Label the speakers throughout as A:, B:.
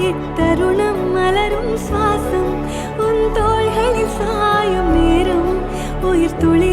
A: இத்தருணம் மலரும் சுவாசம். உன் தோள்களில் சாயம் நேரம். உயிர் துளி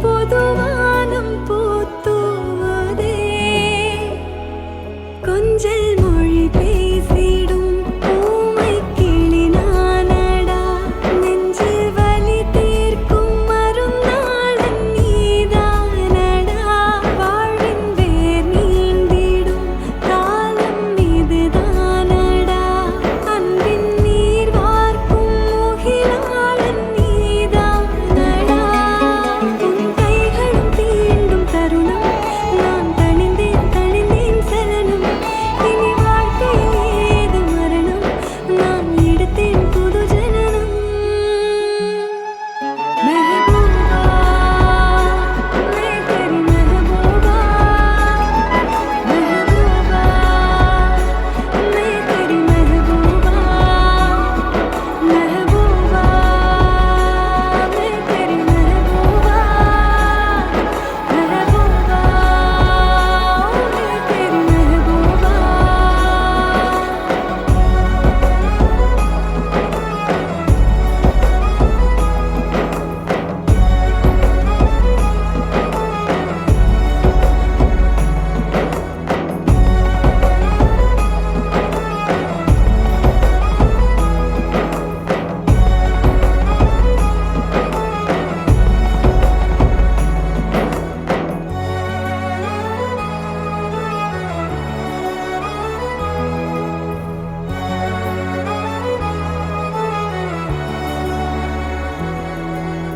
A: 不多。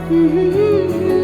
A: Mm-hmm.